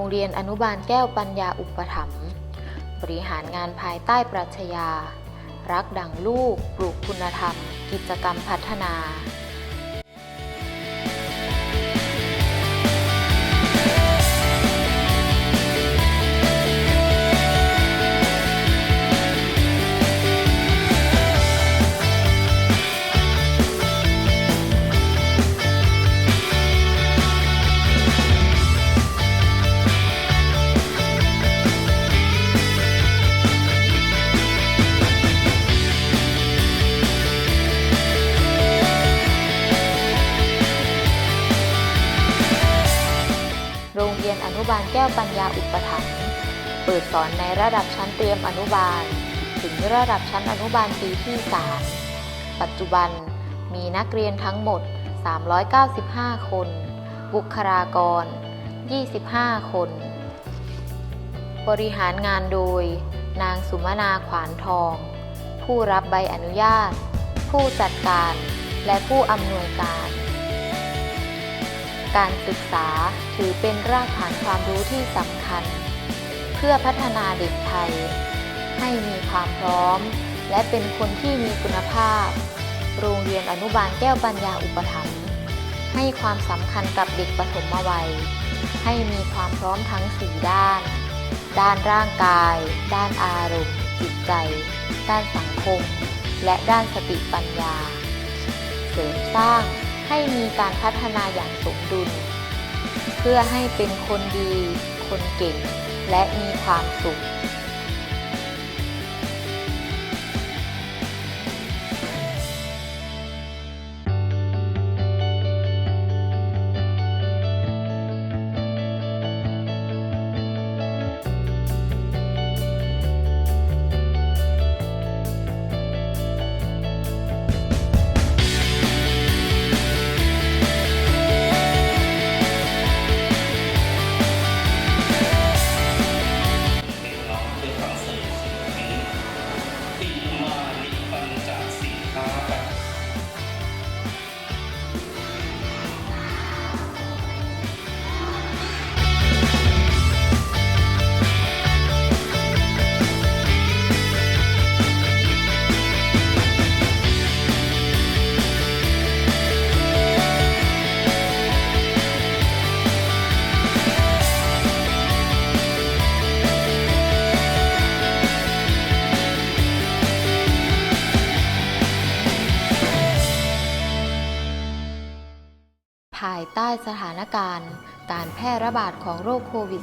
งเรียนอนุบาลแก้วปัญญาอุปถัมภ์บริหารงานภายใต้ปรัชญา รักดั่งลูก ปลูกคุณธรรม กิจกรรมพัฒนา โรงเรียนอนุบาลแก้วปัญญาอุปถัมภ์เปิดสอนในระดับชั้นเตรียมอนุบาล ถึงระดับชั้นอนุบาลปีที่ 3 ปัจจุบันมีนักเรียนทั้งหมด 395 คน บุคลากร 25 คน บริหารงานโดย นางสุมนาขวานทอง ผู้รับใบอนุญาต ผู้จัดการ และผู้อำนวยการ การศึกษาถือเป็นรากฐานความรู้ที่สำคัญ เพื่อพัฒนาเด็กไทย ให้มีความพร้อม และเป็นคนที่มีคุณภาพ โรงเรียนอนุบาลแก้วปัญญาอุปถัมภ์ให้ความสำคัญกับเด็กปฐมวัย ให้มีความพร้อมทั้งสี่ด้าน ด้านร่างกาย ด้านอารมณ์ จิตใจ ด้านสังคม และด้านสติปัญญา เสริมสร้าง ให้มีการพัฒนาอย่างสมดุล เพื่อให้เป็นคนดี คนเก่ง และมีความสุข สถานการณ์ การแพร่ระบาดของโรคโควิด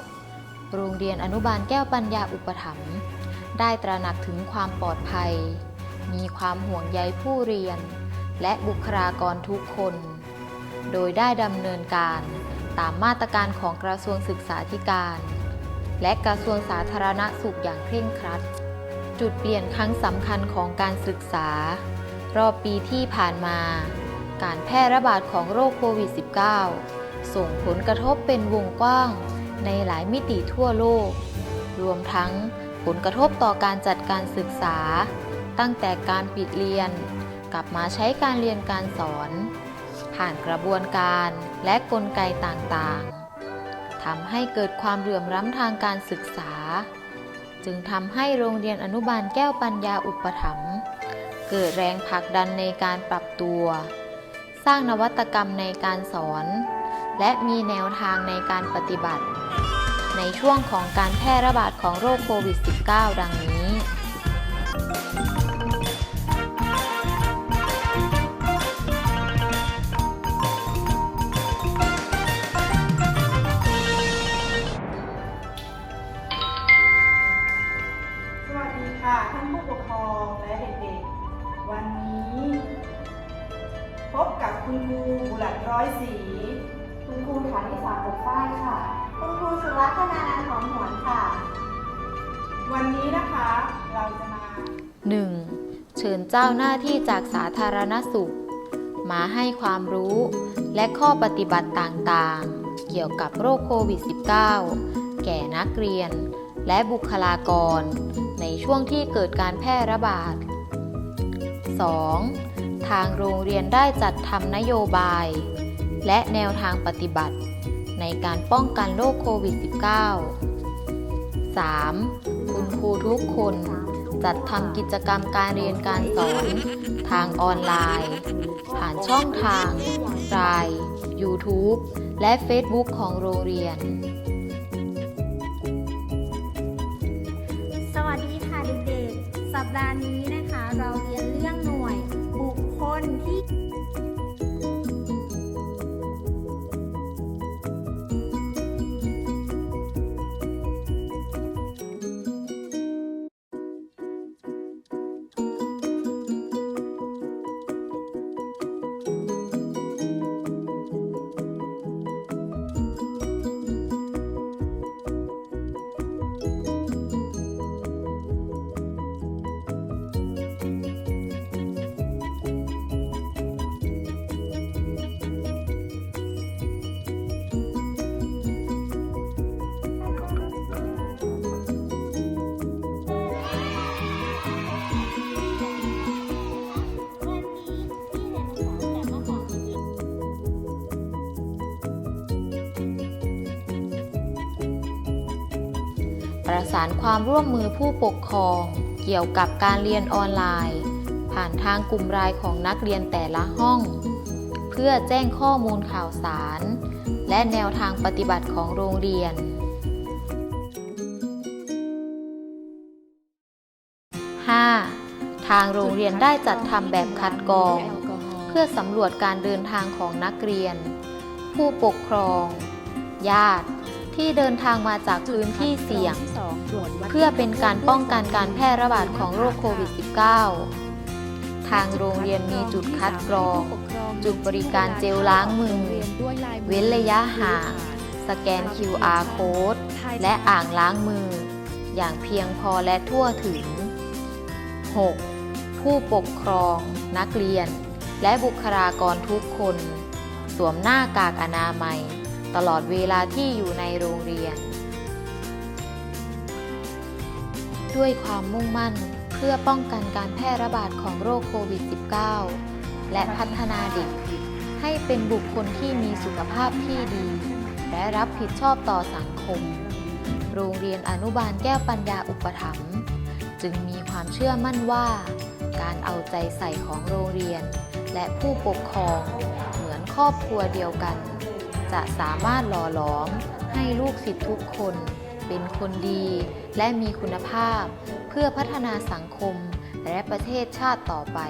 -19 โรงเรียนอนุบาลแก้วปัญญาอุปถัมภ์ได้ตระหนักถึงความปลอดภัย มีความห่วงใยผู้เรียน และบุคลากรทุกคน โดยได้ดำเนินการตามมาตรการของกระทรวงศึกษาธิการ และกระทรวงสาธารณสุขอย่างเคร่งครัด จุดเปลี่ยนครั้งสำคัญของการศึกษา รอบปีที่ผ่านมา การแพร่ระบาดของโรคโควิด -19 ส่งผลกระทบเป็นวงกว้างในหลายมิติทั่วโลก รวมทั้งผลกระทบต่อการจัดการศึกษา ตั้งแต่การปิดเรียน กลับมาใช้การเรียนการสอน ผ่านกระบวนการและกลไกต่างๆทำให้เกิดความเหลื่อมล้ำทางการศึกษา จึงทำให้โรงเรียนอนุบาลแก้วปัญญาอุปถัมภ์เกิดแรงผลักดันในการปรับตัว สร้างนวัตกรรมในการสอน และมีแนวทางในการปฏิบัติ ในช่วงของการแพร่ระบาดของโรคโควิด -19 ดังนี้ สวัสดีค่ะ ท่านผู้ปกครองและเด็กๆ วันนี้ พบกับคุณครูบุรัตร้อยสีคุณครูฐานิสาปกป้ายค่ะ คุณครูสุรัตนานันท์หอมหวนค่ะ วันนี้นะคะเราจะมา 1. เชิญเจ้าหน้าที่จากสาธารณสุข มาให้ความรู้และข้อปฏิบัติต่างๆ เกี่ยวกับโรคโควิด -19 แก่นักเรียน และบุคลากร ในช่วงที่เกิดการแพร่ระบาด 2. ทางโรงเรียนได้จัดทำนโยบาย และแนวทางปฏิบัติ ในการป้องกันโรคโควิด -19 3. คุณครูทุกคนจัดทำกิจกรรมการเรียนการสอน ทางออนไลน์ ผ่านช่องทางไลน์ YouTube และ Facebook ของโรงเรียน สวัสดีค่ะเด็กๆ สัปดาห์นี้ ประสานความร่วมมือผู้ปกครอง เกี่ยวกับการเรียนออนไลน์ ผ่านทางกลุ่มรายของนักเรียนแต่ละห้อง เพื่อแจ้งข้อมูลข่าวสาร และแนวทางปฏิบัติของโรงเรียน 5. ทางโรงเรียนได้จัดทำแบบคัดกรอง เพื่อสำรวจการเดินทางของนักเรียน ผู้ปกครอง ญาติที่เดินทางมาจากพื้นที่เสี่ยง เพื่อเป็นการป้องกันการแพร่ระบาดของโรคโควิด -19 ทางโรงเรียนมีจุดคัดกรอง จุดบริการเจลล้างมือ เว้นระยะห่าง สแกน QR code และอ่างล้างมือ อย่างเพียงพอและทั่วถึง 6. ผู้ปกครอง นักเรียน และบุคลากรทุกคน สวมหน้ากากอนามัย ตลอดเวลาที่อยู่ในโรงเรียน ด้วยความมุ่งมั่น เพื่อป้องกันการแพร่ระบาดของโรคโควิด -19 และพัฒนาเด็ก ให้เป็นบุคคลที่มีสุขภาพที่ดี และรับผิดชอบต่อสังคม โรงเรียนอนุบาลแก้วปัญญาอุปถัมภ์จึงมีความเชื่อมั่นว่า การเอาใจใส่ของโรงเรียน และผู้ปกครองเหมือนครอบครัวเดียวกัน จะสามารถหล่อหลอมให้ลูกศิษย์ทุกคน เป็นคนดี และมีคุณภาพ เพื่อพัฒนาสังคมและประเทศชาติต่อไป